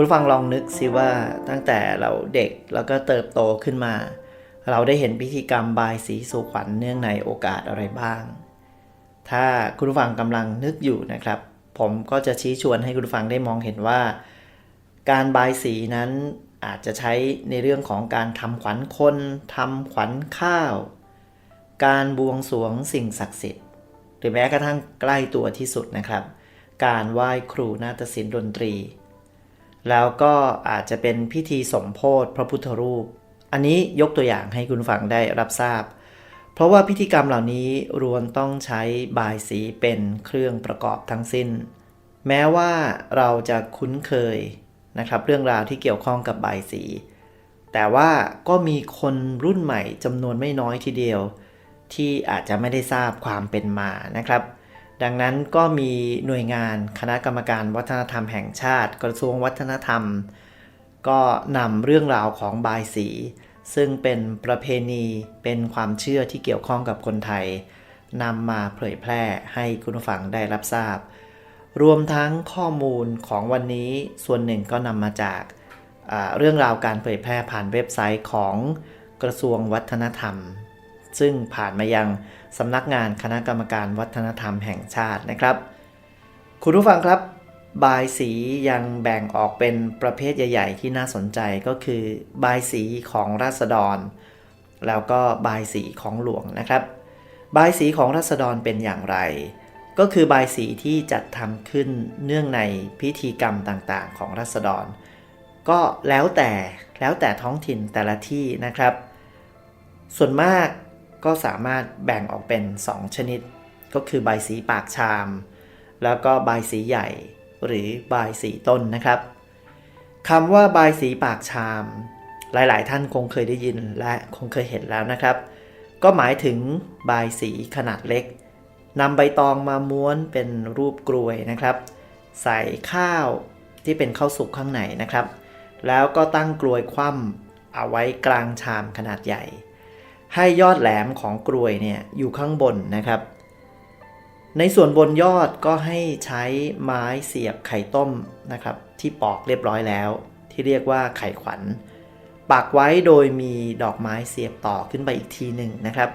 คุณฟังลองนึกสิว่าตั้งแต่เราเด็กแล้วก็เติบโตขึ้นมา เราได้เห็นพิธีกรรมบายสีสู่ขวัญเนื่องในโอกาสอะไรบ้าง ถ้าคุณฟังกำลังนึกอยู่นะครับ ผมก็จะชี้ชวนให้คุณฟังได้มองเห็นว่า การบายสีนั้นอาจจะใช้ในเรื่องของการทำขวัญคนทำขวัญข้าว การบวงสรวงสิ่งศักดิ์สิทธิ์ หรือแม้กระทั่งใกล้ตัวที่สุดนะครับ การไหว้ครูนาฏศิลป์ดนตรี แล้วก็อาจจะเป็นพิธีสมโพธิพระพุทธรูป อันนี้ยกตัวอย่างให้คุณฟังได้รับทราบ เพราะว่าพิธีกรรมเหล่านี้รวนต้องใช้บายสีเป็นเครื่องประกอบทั้งสิ้น แม้ว่าเราจะคุ้นเคยนะครับเรื่องราวที่เกี่ยวข้องกับบายสี แต่ว่าก็มีคนรุ่นใหม่จำนวนไม่น้อยทีเดียว ที่อาจจะไม่ได้ทราบความเป็นมานะครับ ดังนั้นก็มีหน่วยงานคณะกรรมการวัฒนธรรมแห่งชาติ กระทรวงวัฒนธรรม ก็นำเรื่องราวของบายสี ซึ่งเป็นประเพณีเป็นความเชื่อที่เกี่ยวข้องกับคนไทยนำมาเผยแพร่ให้คุณผู้ฟังได้รับทราบ รวมทั้งข้อมูลของวันนี้ส่วนหนึ่งก็นำมาจากาเรื่องราวการเผยแพร่ผ่านเว็บไซต์ของกระทรวงวัฒนธรรม ซึ่งผ่านมายัง สำนักงานคณะกรรมการวัฒนธรรมแห่งชาตินะครับ คุณผู้ฟังครับบายสียังแบ่งออกเป็นประเภทใหญ่ ๆ ที่น่าสนใจก็คือบายสีของราษฎร แล้วก็บายสีของหลวงนะครับ บายสีของราษฎรเป็นอย่างไร ก็คือบายสีที่จัดทำขึ้นเนื่องในพิธีกรรมต่างๆ ของราษฎร ก็แล้วแต่แล้วแต่ท้องถิ่นแต่ละที่นะครับ ส่วนมาก ก็สามารถแบ่งออกเป็น 2 ชนิด ก็คือใบสีปากชาม แล้วก็ใบสีใหญ่ หรือใบสีต้นนะครับคำว่าใบสีปากชาม หลาย ๆ ท่านคงเคยได้ยินและคงเคยเห็นแล้วนะครับ ก็หมายถึงใบสีขนาดเล็กนำใบตองมาม้วนเป็นรูปกรวยนะครับ ใส่ข้าวที่เป็นข้าวสุกข้างในนะครับ แล้วก็ตั้งกลวยคว่ำเอาไว้กลางชามขนาดใหญ่ ให้ยอดแหลมของกลวยเนี่ยอยู่ข้างบนนะครับ ในส่วนบนยอดก็ให้ใช้ไม้เสียบไข่ต้มนะครับ ที่ปอกเรียบร้อยแล้ว ที่เรียกว่าไข่ขวัญปักไว้โดยมีดอกไม้เสียบต่อขึ้นไปอีกทีหนึ่งนะครับ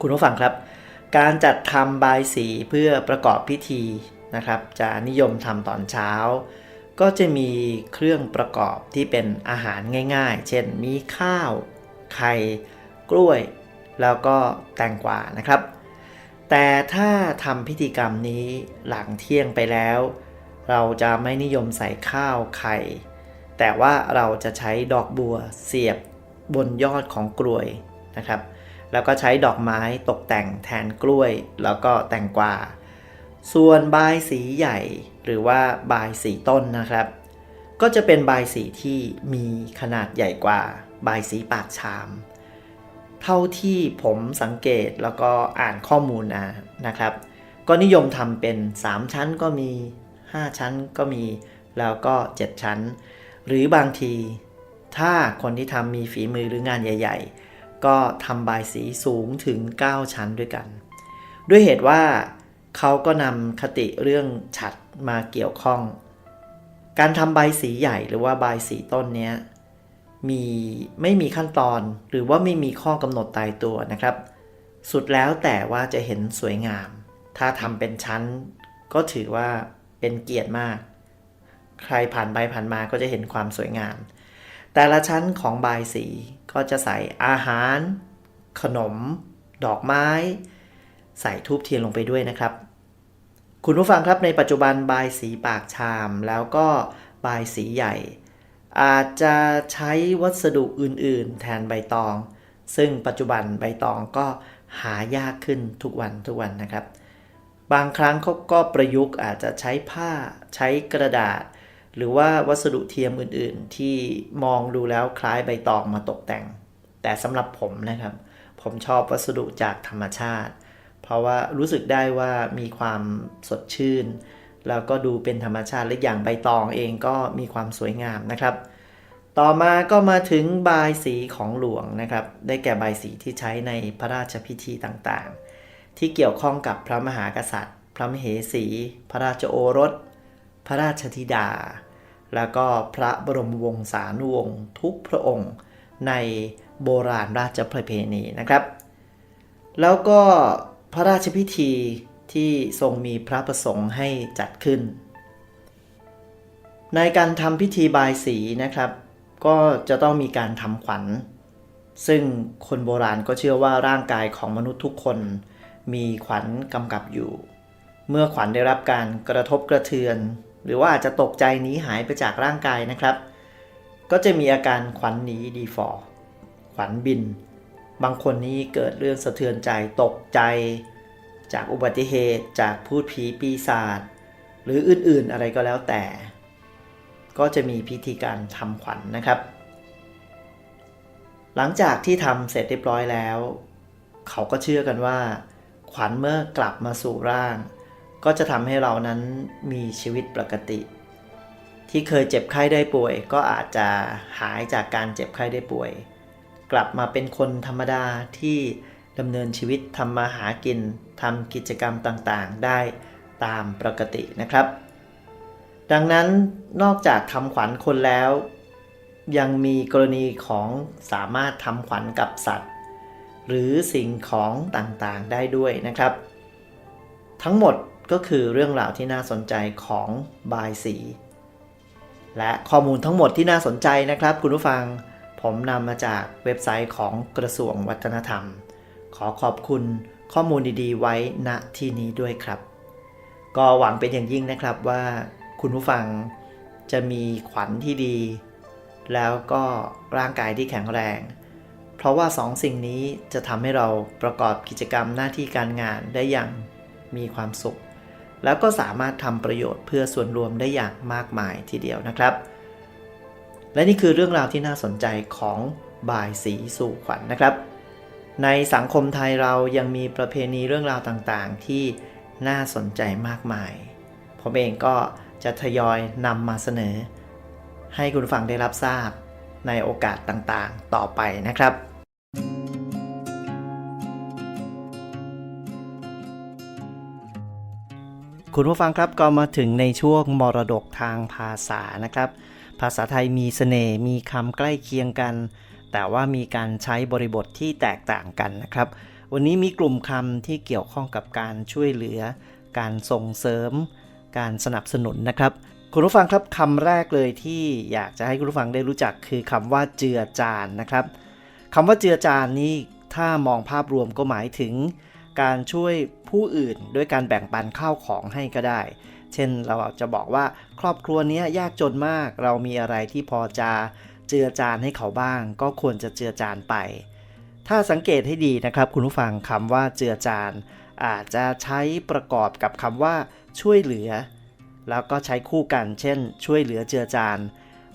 คุณผู้ฟังครับ การจัดทำบายสีเพื่อประกอบพิธีนะครับ จะนิยมทำตอนเช้า ก็จะมีเครื่องประกอบที่เป็นอาหารง่าย ๆ เช่นมีข้าว ไข่ กล้วย แล้วก็แตงกวานะครับ แต่ถ้าทำพิธีกรรมนี้หลังเที่ยงไปแล้ว เราจะไม่นิยมใส่ข้าวไข่ แต่ว่าเราจะใช้ดอกบัวเสียบบนยอดของกล้วยนะครับ แล้วก็ใช้ดอกไม้ตกแต่งแทนกล้วย แล้วก็แตงกวา ส่วนบายสีใหญ่หรือว่าบายสีต้นนะครับก็จะเป็นบายสีที่มีขนาดใหญ่กว่าบายสีปากชาม เท่าที่ผมสังเกตแล้วก็อ่านข้อมูลนะนะครับ ก็นิยมทำเป็น 3 ชั้นก็มี 5 ชั้นก็มีแล้วก็ 7 ชั้น หรือบางทีถ้าคนที่ทำมีฝีมือหรืองานใหญ่ ๆ ก็ทำบายสีสูงถึง 9 ชั้นด้วยกัน ด้วยเหตุว่าเขาก็นำคติเรื่องฉัดมาเกี่ยวข้อง การทำใบสีใหญ่หรือว่าใบสีต้นเนี้ย มีไม่มีขั้นตอนหรือว่าไม่มีข้อกำหนดตายตัวนะครับ สุดแล้วแต่ว่าจะเห็นสวยงาม ถ้าทำเป็นชั้น ก็ถือว่าเป็นเกียรติมาก ใครผ่านไปผ่านมาก็จะเห็นความสวยงาม แต่ละชั้นของบายสีก็จะใส่อาหาร ขนม ดอกไม้ ใส่ทูบเทียนลงไปด้วยนะครับ คุณผู้ฟังครับในปัจจุบันบายสีปากชามแล้วก็บายสีใหญ่ อาจจะใช้วัสดุอื่น ๆ แทนใบตอง ซึ่งปัจจุบันใบตองก็หายากขึ้นทุกวันทุกวันนะครับ บางครั้งเขาก็ประยุกต์อาจจะใช้ผ้าใช้กระดาษ หรือว่าวัสดุเทียมอื่น ๆ ที่มองดูแล้วคล้ายใบตองมาตกแต่ง แต่สำหรับผมนะครับ ผมชอบวัสดุจากธรรมชาติ เพราะว่ารู้สึกได้ว่ามีความสดชื่น แล้วก็ดูเป็นธรรมชาติและอย่างใบตองเองก็มีความสวยงามนะครับ ต่อมาก็มาถึงบายสีของหลวงนะครับ ได้แก่บายสีที่ใช้ในพระราชพิธีต่างๆ ที่เกี่ยวข้องกับพระมหากษัตริย์ พระมเหสี พระราชโอรส พระราชธิดา แล้วก็พระบรมวงศานุวงศ์ทุกพระองค์ ในโบราณราชประเพณีนะครับ แล้วก็พระราชพิธี ที่ทรงมีพระประสงค์ให้จัดขึ้น ในการทำพิธีบายสีนะครับ ก็จะต้องมีการทำขวัญ ซึ่งคนโบราณก็เชื่อว่าร่างกายของมนุษย์ทุกคน มีขวัญกำกับอยู่ เมื่อขวัญได้รับการกระทบกระเทือน หรือว่าอาจจะตกใจหนีหายไปจากร่างกายนะครับ ก็จะมีอาการขวัญหนีดีฟอร์ขวัญบิน บางคนนี้เกิดเรื่องสะเทือนใจตกใจ จากอุบัติเหตุจากพูดผีปีศาจหรืออื่นๆอะไรก็แล้วแต่ ก็จะมีพิธีการทำขวัญนนะครับ หลังจากที่ทำเสร็จเรียบร้อยแล้ว เขาก็เชื่อกันว่า ขวัญเมื่อกลับมาสู่ร่าง ก็จะทำให้เรานั้นมีชีวิตปกติ ที่เคยเจ็บไข้ได้ป่วย ก็อาจจะหายจากการเจ็บไข้ได้ป่วย กลับมาเป็นคนธรรมดาที่ ดำเนินชีวิตทำมาหากินทำกิจกรรมต่างๆ ได้ตามปกตินะครับ ดังนั้นนอกจากทำขวัญคนแล้ว ยังมีกรณีของสามารถทำขวัญกับสัตว์ หรือสิ่งของต่างๆได้ด้วยนะครับ ทั้งหมดก็คือเรื่องราวที่น่าสนใจของบายสี และข้อมูลทั้งหมดที่น่าสนใจนะครับ คุณผู้ฟังผมนำมาจากเว็บไซต์ของกระทรวงวัฒนธรรม ขอขอบคุณข้อมูลดีๆ ไว้ณที่นี้ด้วยครับ ก็หวังเป็นอย่างยิ่งนะครับว่าคุณผู้ฟังจะมีขวัญที่ดี แล้วก็ร่างกายที่แข็งแรง เพราะว่าสองสิ่งนี้จะทำให้เราประกอบกิจกรรมหน้าที่การงานได้อย่างมีความสุข แล้วก็สามารถทำประโยชน์เพื่อส่วนรวมได้อย่างมากมายทีเดียวนะครับ และนี่คือเรื่องราวที่น่าสนใจของบายสีสู่ขวัญนนะครับ ในสังคมไทยเรายังมีประเพณีเรื่องราวต่างๆ ที่น่าสนใจมากมาย ผมเองก็จะทยอยนำมาเสนอ ให้คุณฟังได้รับทราบในโอกาสต่างๆ ต่อไปนะครับคุณผู้ฟังครับก็มาถึงในช่วงมรดกทางภาษานะครับ ภาษาไทยมีเสน่ห์มีคำใกล้เคียงกัน แต่ว่ามีการใช้บริบทที่แตกต่างกันนะครับ วันนี้มีกลุ่มคำที่เกี่ยวข้องกับการช่วยเหลือ การส่งเสริม การสนับสนุนนะครับ คุณผู้ฟังครับคำแรกเลยที่อยากจะให้คุณผู้ฟังได้รู้จักคือคำว่าเจือจานนะครับคำว่าเจือจานนี่ถ้ามองภาพรวมก็หมายถึง การช่วยผู้อื่นด้วยการแบ่งปันข้าวของให้ก็ได้ เช่นเราจะบอกว่าครอบครัวนี้ยากจนมาก เรามีอะไรที่พอจะ เจือจานให้เขาบ้าง ก็ควรจะเจือจานไป ถ้าสังเกตให้ดีนะครับ คุณผู้ฟังคำว่าเจือจานอาจจะใช้ประกอบกับคำว่า ช่วยเหลือ แล้วก็ใช้คู่กัน เช่น ช่วยเหลือเจือจาน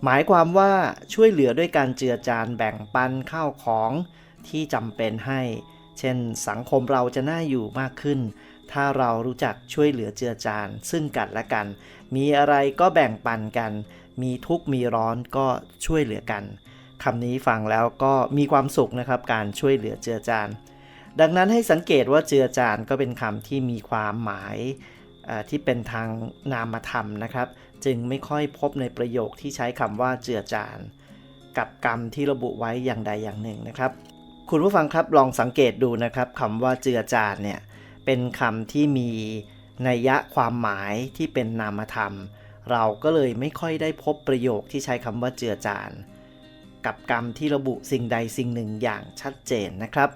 หมายความว่าช่วยเหลือด้วยการเจือจานแบ่งปันข้าวของที่จำเป็นให้ เช่น สังคมเราจะน่าอยู่มากขึ้น ถ้าเรารู้จักช่วยเหลือเจือจานซึ่งกันและกัน มีอะไรก็แบ่งปันกัน มีทุกข์มีร้อนก็ช่วยเหลือกันคำนี้ฟังแล้วก็มีความสุขนะครับการช่วยเหลือเจือจานดังนั้นให้สังเกตว่าเจือจานก็เป็นคำที่มีความหมายที่เป็นทางนามธรรมนะครับ จึงไม่ค่อยพบในประโยคที่ใช้คำว่าเจือจาน กับกรรมที่ระบุไว้อย่างใดอย่างหนึ่งนะครับ คุณผู้ฟังครับลองสังเกตดูนะครับคำว่าเจือจานเนี่ยเป็นคำที่มีนัยยะความหมายที่เป็นนามธรรม เราก็เลยไม่ค่อยได้พบประโยคที่ใช้คำว่าเจือจาน กับกรรมที่ระบุสิ่งใดสิ่งหนึ่งอย่างชัดเจนนะครับ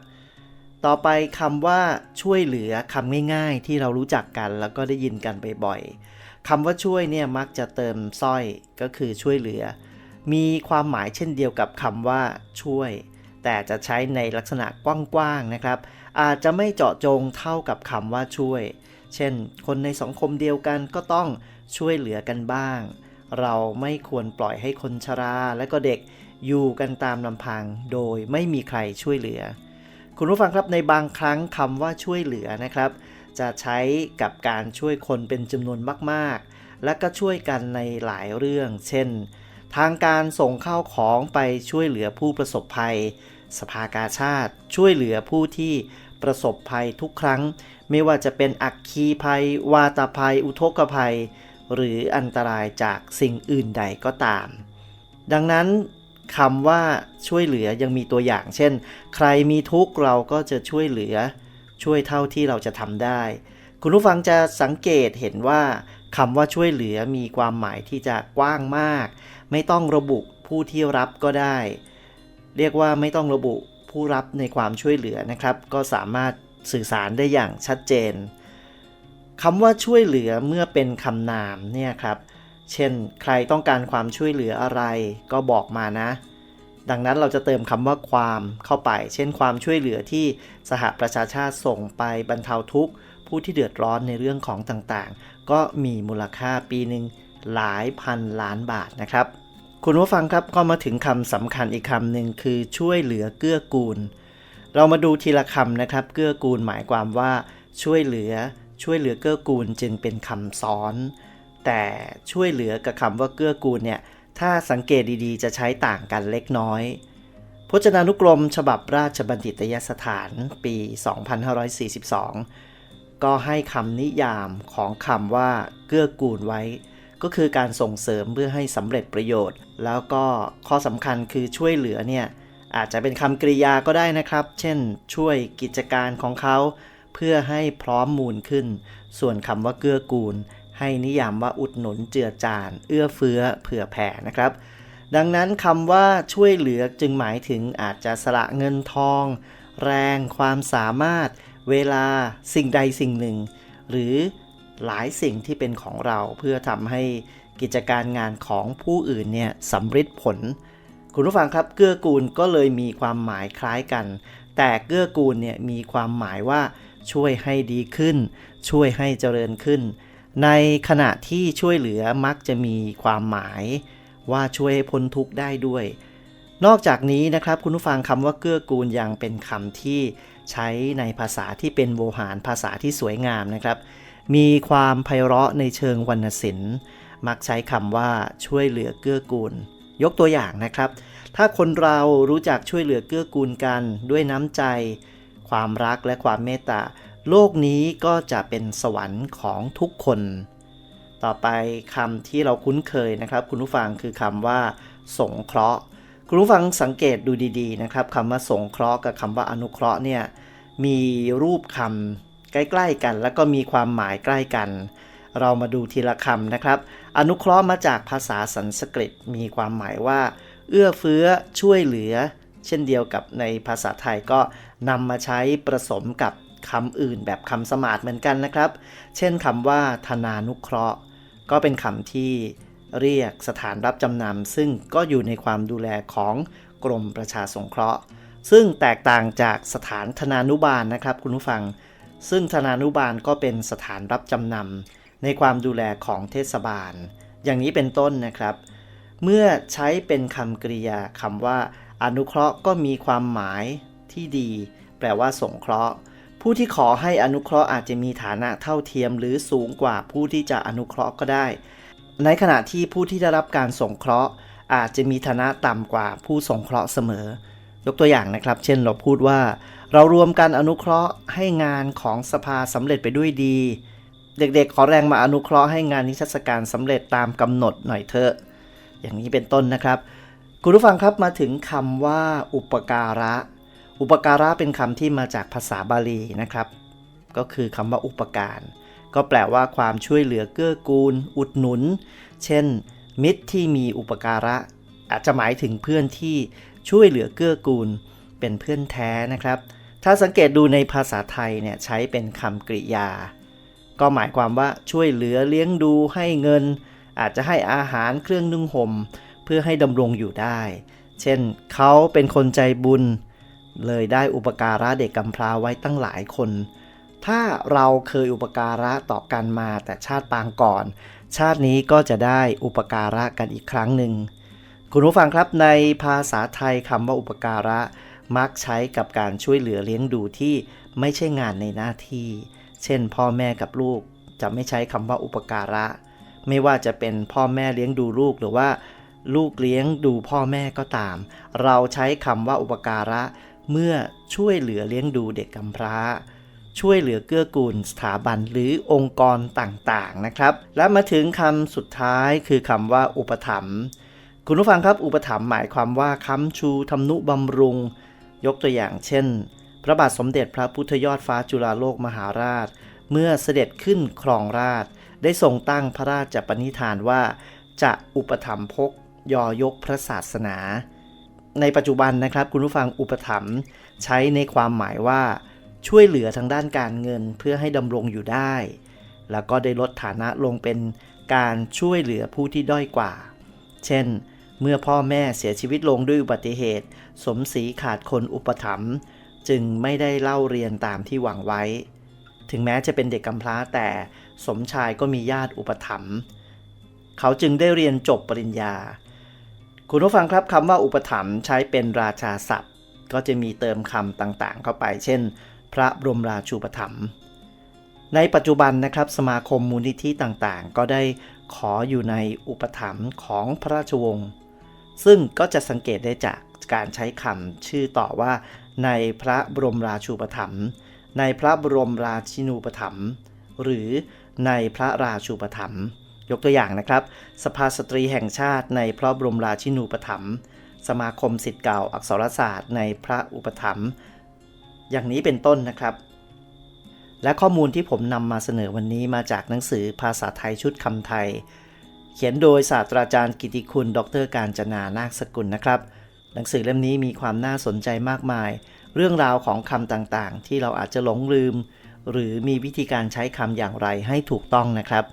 ต่อไปคำว่าช่วยเหลือคำง่ายๆ ที่เรารู้จักกันแล้วก็ได้ยินกันบ่อยๆคำว่าช่วยเนี่ยมักจะเติมสร้อยก็คือช่วยเหลือ มีความหมายเช่นเดียวกับคำว่าช่วย แต่จะใช้ในลักษณะกว้างๆนะครับ อาจจะไม่เจาะจงเท่ากับคำว่าช่วย เช่น คนในสังคมเดียวกันก็ต้อง ช่วยเหลือกันบ้าง เราไม่ควรปล่อยให้คนชราและก็เด็กอยู่กันตามลำพังโดยไม่มีใครช่วยเหลือ คุณผู้ฟังครับในบางครั้งคำว่าช่วยเหลือนะครับ จะใช้กับการช่วยคนเป็นจำนวนมากๆ และก็ช่วยกันในหลายเรื่อง เช่น ทางการส่งข้าวของไปช่วยเหลือผู้ประสบภัย สภากาชาติช่วยเหลือผู้ที่ประสบภัยทุกครั้ง ไม่ว่าจะเป็นอักคีภัย วาตภัย อุทกภัย หรืออันตรายจากสิ่งอื่นใดก็ตาม ดังนั้นคำว่าช่วยเหลือยังมีตัวอย่าง เช่น ใครมีทุกข์เราก็จะช่วยเหลือ ช่วยเท่าที่เราจะทำได้ คุณผู้ฟังจะสังเกตเห็นว่าคำว่าช่วยเหลือมีความหมายที่จะกว้างมาก ไม่ต้องระบุผู้ที่รับก็ได้ เรียกว่าไม่ต้องระบุผู้รับในความช่วยเหลือนะครับ ก็สามารถสื่อสารได้อย่างชัดเจน คำว่าช่วยเหลือเมื่อเป็นคำนามเนี่ยครับ เช่น ใครต้องการความช่วยเหลืออะไร ก็บอกมานะ ดังนั้นเราจะเติมคำว่าความเข้าไป เช่น ความช่วยเหลือที่สหประชาชาติส่งไปบรรเทาทุกข์ ผู้ที่เดือดร้อนในเรื่องของต่างๆ ก็มีมูลค่าปีหนึ่งหลายพันล้านบาทนะครับ คุณผู้ฟังครับก็มาถึงคำสำคัญอีกคำหนึ่งคือช่วยเหลือเกื้อกูล เรามาดูทีละคำนะครับ เกื้อกูลหมายความว่าช่วยเหลือ ช่วยเหลือเกื้อกูลจึงเป็นคำซ้อน แต่ช่วยเหลือกับคำว่าเกื้อกูลเนี่ยถ้าสังเกตดีๆ จะใช้ต่างกันเล็กน้อย พจนานุกรมฉบับราชบัณฑิตยสถานปี 2542 ก็ให้คำนิยามของคำว่าเกื้อกูลไว้ ก็คือการส่งเสริมเพื่อให้สำเร็จประโยชน์ แล้วก็ข้อสำคัญคือช่วยเหลือเนี่ยอาจจะเป็นคำกริยาก็ได้นะครับ เช่น ช่วยกิจการของเขา เพื่อให้พร้อมมูลขึ้น ส่วนคำว่าเกื้อกูล ให้นิยามว่าอุดหนุนเจือจาน เอื้อเฟื้อเผื่อแผ่นะครับ ดังนั้นคำว่าช่วยเหลือจึงหมายถึงอาจจะสละเงินทอง แรง ความสามารถ เวลาสิ่งใดสิ่งหนึ่ง หรือหลายสิ่งที่เป็นของเราเพื่อทำให้กิจการงานของผู้อื่นเนี่ยสำฤทธิ์ผล คุณผู้ฟังครับเกื้อกูลก็เลยมีความหมายคล้ายกัน แต่เกื้อกูลเนี่ยมีความหมายว่า ช่วยให้ดีขึ้น ช่วยให้เจริญขึ้น ในขณะที่ช่วยเหลือมักจะมีความหมาย ว่าช่วยให้พ้นทุกข์ได้ด้วย นอกจากนี้นะครับคุณผู้ฟังคำว่าเกื้อกูลยังเป็นคำที่ใช้ในภาษาที่เป็นโวหารภาษาที่สวยงามนะครับ มีความไพเราะในเชิงวรรณศิลป์ มักใช้คำว่าช่วยเหลือเกื้อกูล ยกตัวอย่างนะครับ ถ้าคนเรารู้จักช่วยเหลือเกื้อกูลกันด้วยน้ำใจ ความรักและความเมตตา โลกนี้ก็จะเป็นสวรรค์ของทุกคน ต่อไปคำที่เราคุ้นเคยนะครับ คุณผู้ฟังคือคำว่า สงเคราะห์ คุณผู้ฟังสังเกตดูดีๆนะครับคำว่าสงเคราะห์กับคำว่าอนุเคราะห์เนี่ยมีรูปคำใกล้ๆกัน แล้วก็มีความหมายใกล้กัน เรามาดูทีละคำนะครับ อนุเคราะห์มาจากภาษาสันสกฤต มีความหมายว่า เอื้อเฟื้อช่วยเหลือ เช่นเดียวกับในภาษาไทยก็นำมาใช้ผสมกับคำอื่นแบบคำสมาร์ทเหมือนกันนะครับ เช่นคำว่า ธนานุเคราะห์ ก็เป็นคำที่เรียกสถานรับจำนำซึ่งก็อยู่ในความดูแลของกรมประชาสงเคราะห์ ซึ่งแตกต่างจากสถานธนานุบาลนะครับคุณผู้ฟัง ซึ่งธนานุบาลก็เป็นสถานรับจำนำในความดูแลของเทศบาล อย่างนี้เป็นต้นนะครับ เมื่อใช้เป็นคำกริยาคำว่า อนุเคราะห์ก็มีความหมายที่ดี แปลว่าสงเคราะห์ ผู้ที่ขอให้อนุเคราะห์อาจจะมีฐานะเท่าเทียม หรือสูงกว่าผู้ที่จะอนุเคราะห์ก็ได้ ในขณะที่ผู้ที่ได้รับการสงเคราะห์ อาจจะมีฐานะต่ำกว่าผู้สงเคราะห์เสมอ ยกตัวอย่างนะครับ เช่นเราพูดว่า เรารวมกันอนุเคราะห์ให้งานของสภาสำเร็จไปด้วยดี เด็กๆ ขอแรงมาอนุเคราะห์ให้งานนิทรรศการสำเร็จตามกำหนดหน่อยเถอะอย่างนี้เป็นต้นนะครับ คุณผู้ฟังครับมาถึงคำว่าอุปการะ อุปการะเป็นคำที่มาจากภาษาบาลีนะครับ ก็คือคำว่าอุปการ ก็แปลว่าความช่วยเหลือเกื้อกูล อุดหนุน เช่น มิตรที่มีอุปการะ อาจจะหมายถึงเพื่อนที่ช่วยเหลือเกื้อกูล เป็นเพื่อนแท้นะครับ ถ้าสังเกตดูในภาษาไทยเนี่ยใช้เป็นคำกริยา ก็หมายความว่าช่วยเหลือเลี้ยงดูให้เงิน อาจจะให้อาหารเครื่องนึ่งห่ม พื่อให้ดำรงอยู่ได้ เช่นเขาเป็นคนใจบุญ เลยได้อุปการะเด็กกำพร้าไว้ตั้งหลายคน ถ้าเราเคยอุปการะต่อกันมาแต่ชาติปางก่อน ชาตินี้ก็จะได้อุปการะกันอีกครั้งหนึ่ง คุณผู้ฟังครับในภาษาไทยคำว่าอุปการะมักใช้กับการช่วยเหลือเลี้ยงดูที่ไม่ใช่งานในหน้าที่ เช่น พ่อแม่กับลูกจะไม่ใช้คำว่าอุปการะ ไม่ว่าจะเป็นพ่อแม่เลี้ยงดูลูกหรือว่า ลูกเลี้ยงดูพ่อแม่ก็ตาม เราใช้คำว่าอุปการะ เมื่อช่วยเหลือเลี้ยงดูเด็กกำพร้า ช่วยเหลือเกื้อกูลสถาบันหรือองค์กรต่างๆนะครับ และมาถึงคำสุดท้ายคือคำว่าอุปถัมภ์คุณผู้ฟังครับอุปถัมภ์หมายความว่าค้ำชูทำนุบำรุง ยกตัวอย่างเช่น พระบาทสมเด็จพระพุทธยอดฟ้าจุฬาโลกมหาราช เมื่อเสด็จขึ้นครองราช ได้ทรงตั้งพระราชปณิธานว่า จะอุปถัมภก ยอยกพระศาสนา ในปัจจุบันนะครับคุณผู้ฟังอุปถัมภ์ใช้ในความหมายว่าช่วยเหลือทางด้านการเงินเพื่อให้ดำรงอยู่ได้ แล้วก็ได้ลดฐานะลงเป็นการช่วยเหลือผู้ที่ด้อยกว่า เช่น เมื่อพ่อแม่เสียชีวิตลงด้วยอุบัติเหตุ สมศรีขาดคนอุปถัมภ์จึงไม่ได้เล่าเรียนตามที่หวังไว้ ถึงแม้จะเป็นเด็กกำพร้าแต่สมชายก็มีญาติอุปถัมภ์เขาจึงได้เรียนจบปริญญา คุณผู้ฟังครับคำว่าอุปถัมภ์ใช้เป็นราชาศัพท์ ก็จะมีเติมคำต่างๆ เข้าไป เช่น พระบรมราชูปถัมภ์ในปัจจุบันนะครับสมาคมมูลนิธิต่างๆ ก็ได้ขออยู่ในอุปถัมภ์ของพระราชวงศ์ ซึ่งก็จะสังเกตได้จากการใช้คำชื่อต่อว่า ในพระบรมราชูปถัมภ์ในพระบรมราชินูปถัมภ์หรือในพระราชูปถัมภ์ ยกตัวอย่างนะครับ สภาสตรีแห่งชาติในพระบรมราชินูปถัมภ์สมาคมสิทธิ์เก่าอักษรศาสตร์ในพระอุปถัมภ์อย่างนี้เป็นต้นนะครับ และข้อมูลที่ผมนำมาเสนอวันนี้มาจากหนังสือภาษาไทยชุดคำไทย เขียนโดยศาสตราจารย์กิติคุณ ดรการจนานาคสกุลนะครับ หนังสือเล่มนี้มีความน่าสนใจมากมาย เรื่องราวของคำต่างๆ ที่เราอาจจะหลงลืม หรือมีวิธีการใช้คำอย่างไรให้ถูกต้องนะครับ